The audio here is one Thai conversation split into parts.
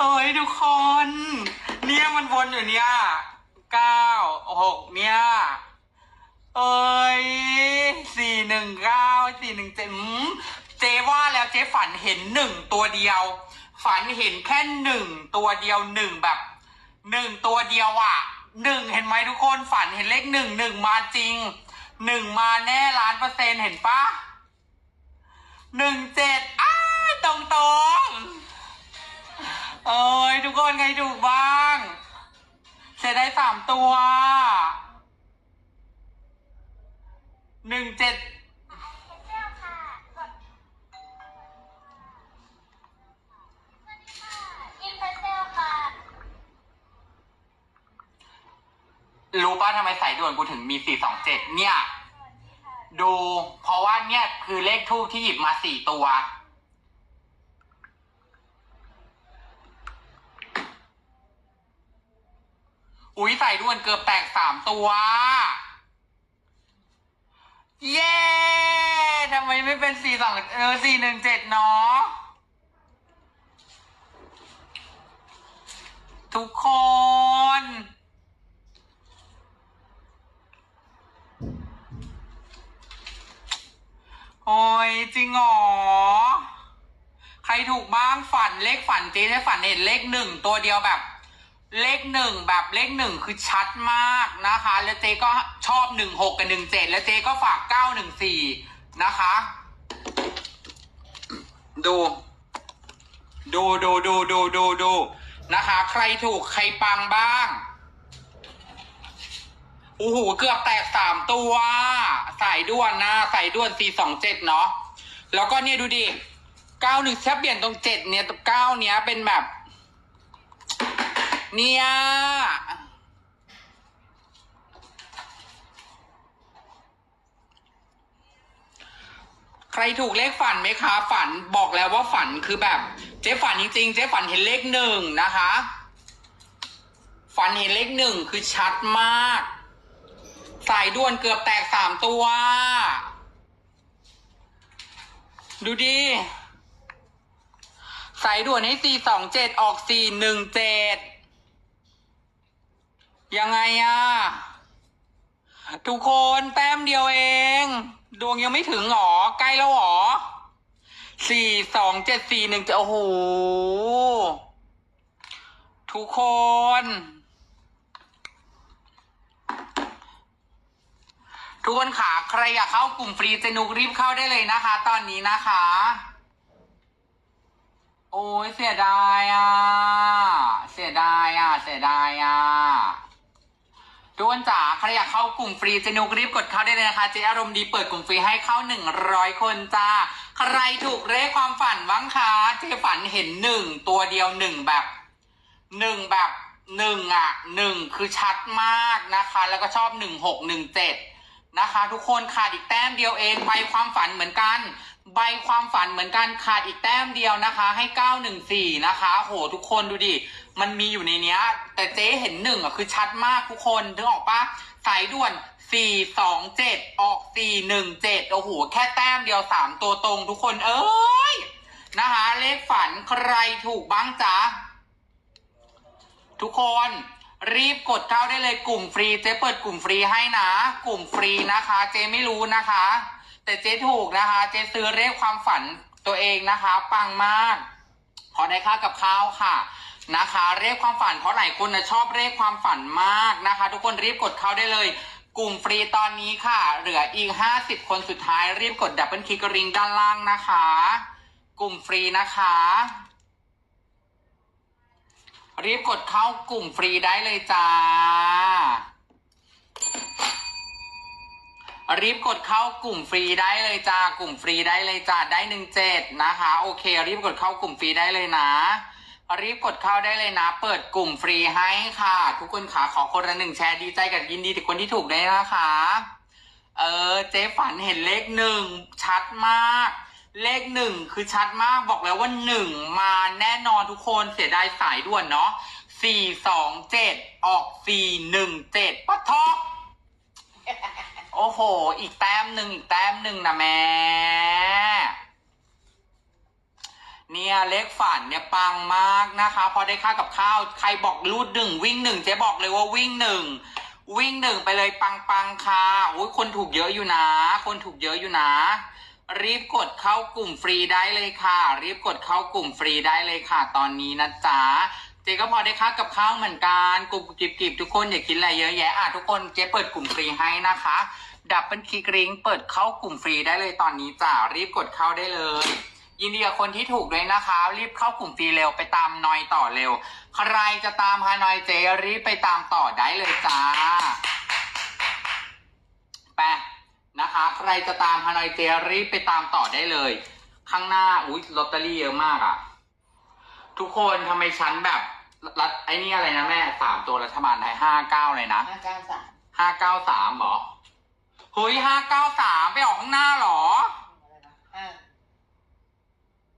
เอ้ยทุกคน เนี่ยมันวนอยู่เนี่ยเก้าหกเนี่ยเอ้ยสี่หนึ่งเก้าสี่หนึ่งเจ็ดเจ๊ว่าแล้วเจ๊ฝันเห็นหนึ่งตัวเดียว ฝันเห็นแค่หนึ่งตัวเดียวหนึ่งแบบหนึ่งตัวเดียวอะหนึ่งเห็นไหมทุกคนฝันเห็นเลขหนึ่งหนึ่งมาจริงหนึ่งมาแน่ล้านเปอร์เซ็นต์เห็นปะหนึ่งเจ็ดอ้าตรงตรง นใครถูกบ้าง เสียได้สามตัวหนึ่งเจ็ดเจ้าค่ะกดอินเพเซลค่ะรู้ป่ะทำไมสายด่วนกูถึงมีสี่สองเจ็ดเนี่ย ดู เพราะว่าเนี่ยคือเลขทูบที่หยิบมาสี่ตัว อุ้ยใสายด่วนเกือบแตกสามตัว เย้ทำไมไม่เป็นสี่สองเออสี่หนึ่งเจ็ดเนาะทุกคน โอ้ยจริงหรอ ใครถูกบ้างฝันเลขฝันเจ๊ได้ฝันเห็นเลขหนึ่งตัวเดียวแบบ เลขหนึ่งแบบเลขหนึ่งคือชัดมากนะคะ แล้วเจ๊ก็ชอบหนึ่งหกกับหนึ่งเจ็ดแล้วเจ๊ก็ฝากเก้าหนึ่งสี่นะคะ ดู ดูดูดูดูดูดูนะคะ ใครถูกใครปังบ้างโอ้โหเกือบแตกสามตัวสายด่วนนะสายด่วนสี่สองเจ็ดเนาะแล้วก็เนี่ยดูดิเก้าหนึ่งถ้าเปลี่ยนตรงเจ็ดเนี่ยตรงเก้าเนี้ยเป็นแบบ เนี่ยใครถูกเลขฝันไหมคะ ฝันบอกแล้วว่าฝันคือแบบ เจ๊ฝันจริงๆ เจ๊ฝันเห็นเลขหนึ่งนะคะ ฝันเห็นเลขหนึ่งคือชัดมาก สายด่วนเกือบแตกสามตัว ดูดิสายด่วนให้สี่สองเจ็ดออกสี่หนึ่งเจ็ด ยังไงอะทุกคนแต้มเดียวเอง ดวงยังไม่ถึงหรอ ใกล้แล้วหรอสี่สองเจ็ดสี่หนึ่งโอ้โห ทุกคน ทุกคนขาใครอยากเข้ากลุ่มฟรีเจนุกรีบเข้าได้เลยนะคะ ตอนนี้นะคะ โอ้ยเสียดายอะ เสียดายอะ เสียดายอะ ทุกคนจ๋าใครอยากเข้ากลุ่มฟรีเจนุกรีบกดเข้าได้เลยนะคะ เจอารมณ์ดีเปิดกลุ่มฟรีให้เข้าหนึ่งร้อยคนจ้า ใครถูกเลขความฝันบ้างคะเจฝันเห็นหนึ่งตัวเดียวหนึ่งแบบหนึ่งแบบหนึ่งอะหนึ่งคือชัดมากนะคะ แล้วก็ชอบหนึ่งหกหนึ่งเจ็ดนะคะ ทุกคนขาดอีกแต้มเดียวเองใบความฝันเหมือนกัน ใบความฝันเหมือนกันขาดอีกแต้มเดียวนะคะ ให้เก้าหนึ่งสี่นะคะ โหทุกคนดูดิ มันมีอยู่ในเนี้ย แต่เจ๊เห็นหนึ่งอะคือชัดมากทุกคนนึกออกปะสายด่วนสี่สองเจ็ดออกสี่หนึ่งเจ็ดโอ้โห แค่แต้มเดียวสามตัวตรงทุกคนเอ้ย นะคะ เลขฝันใครถูกบ้างจ๊ะ ทุกคนรีบกดเข้าได้เลยกลุ่มฟรี เจ๊เปิดกลุ่มฟรีให้นะ กลุ่มฟรีนะคะ เจ๊ไม่รู้นะคะ แต่เจ๊ถูกนะคะ เจ๊ซื้อเลขความฝันตัวเองนะคะ ปังมากพอได้ค่ากับข้าวค่ะนะคะ เลขความฝันเพราะหลายคนนะชอบเลขความฝันมากนะคะ ทุกคนรีบกดเข้าได้เลย กลุ่มฟรีตอนนี้ค่ะ เหลืออีกห้าสิบคนสุดท้ายรีบกดดับเบิลคลิกกระริงด้านล่างนะคะ กลุ่มฟรีนะคะ รีบกดเข้ากลุ่มฟรีได้เลยจ้า รีบกดเข้ากลุ่มฟรีได้เลยจ้ากลุ่มฟรีได้เลยจ้าได้หนึ่งเจ็ดนะคะ โอเค รีบกดเข้ากลุ่มฟรีได้เลยนะ รีบกดเข้าได้เลยนะ เปิดกลุ่มฟรีให้ค่ะ ทุกคนขาขอคนละหนึ่งแชร์ดีใจกับยินดีกับคนที่ถูกได้วยนะคะ เออเจ๊ฝันเห็นเลขหนึ่งชัดมาก เลขหนึ่งคือชัดมากบอกแล้วว่าหนึ่งมาแน่นอนทุกคนเสียดายสายด่วนเนาะสี่สองเจ็ดออกสี่หนึ่งเจ็ดปะท็อ โอ้โห อีกแต้มหนึ่งอีกแต้มหนึ่งนะแม่ เนี่ยเลขฝันเนี่ยปังมากนะคะพอได้ค่ากับข้าวใครบอกรูดหนึ่งวิ่งหนึ่งเจ๊บอกเลยว่าวิ่งหนึ่งวิ่งหนึ่งไปเลยปังปังค่ะอุ้ยคนถูกเยอะอยู่นะ คนถูกเยอะอยู่นะ รีบกดเข้ากลุ่มฟรีได้เลยค่ะ รีบกดเข้ากลุ่มฟรีได้เลยค่ะ ตอนนี้นะจ๊ะ เจ๊ก็พอได้ค่ากับข้าวเหมือนกันกลุ่มกิบกิบทุกคนอย่าคิดอะไรเยอะแยะอะทุกคนเจ๊เปิดกลุ่มฟรีให้นะคะ ดับเบิลคลิกลิงก์เปิดเข้ากลุ่มฟรีได้เลยตอนนี้จ้ะรีบกดเข้าได้เลย ยินดีกับคนที่ถูกด้วยนะคะ รีบเข้ากลุ่มฟรีเร็วไปตามนอยต่อเร็ว ใครจะตามฮานอยเจรีบไปตามต่อได้เลยจ้าไปนะคะ ใครจะตามฮานอยเจรีบไปตามต่อได้เลย ข้างหน้าอุ้ยลอตเตอรี่เยอะมากอะ ทุกคนทำไมฉันแบบรัฐไอ้นี่อะไรนะแม่สามตัวรัฐบาลไทยห้าเก้าเลยนะห้าเก้าสามห้าเก้าสามหรอเฮ้ยห้าเก้าสามไปออกข้างหน้าหรออะไรนะห้า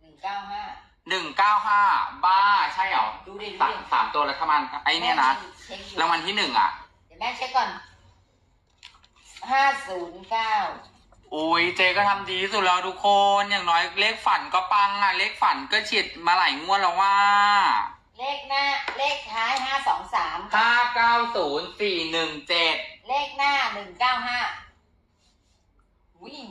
หนึ่งเก้าห้าหนึ่งเก้าห้าบ้าใช่เหรอดูดิดูสามดิสามตัวรัฐบาลไอ้เนี่ยนะเช็คอยู่รางวัลที่หนึ่งอะเดี๋ยวแม่เช็คก่อนห้าศูนย์เก้า อุ้ยเจก็ทำดีที่สุดแล้วทุกคนอย่างน้อยเลขฝันก็ปังอะเลขฝันก็ฉีดมาหลายงวดแล้วว่า เลขหน้าเลขท้ายห้าสองสามห้าเก้าศูนย์สี่หนึ่งเจ็ดเลขหน้าหนึ่งเก้าห้าวิ่ง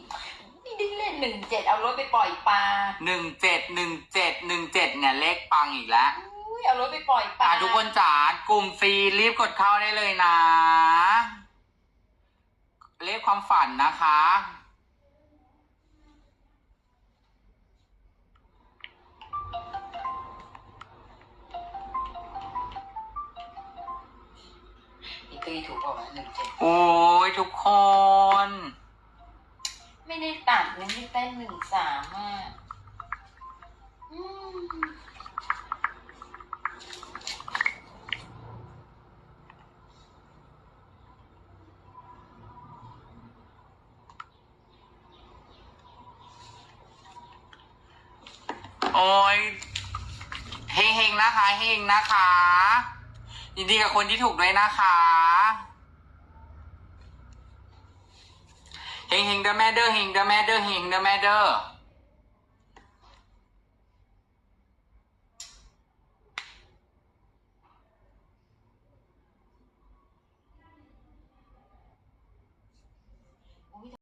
ไม่ได้เล่นหนึ่งเจ็ดเอารถไปปล่อยปลาหนึ่งเจ็ดหนึ่งเจ็ดหนึ่งเจ็ดเนี่ยเลขปังอีกแล้วอุ้ยเอารถไปปล่อยปลาอะทุกคนจ๋ากลุ่มฟรีรีบกดเข้าได้เลยนะ เลขความฝันนะคะ ตีถูกเปล่าวะหนึ่งเจ็ดโอ้ยทุกคน ไม่ได้ตัดนะไม่เต้นหนึ่งสามอะอืมโอ้ยเฮงเฮงๆนะคะเฮงนะคะ ยินดีกับคนที่ถูกด้วยนะคะเฮงเฮงเด้อแม่เด้อเฮงเด้อแม่เด้อเฮงเด้อแม่เด้อ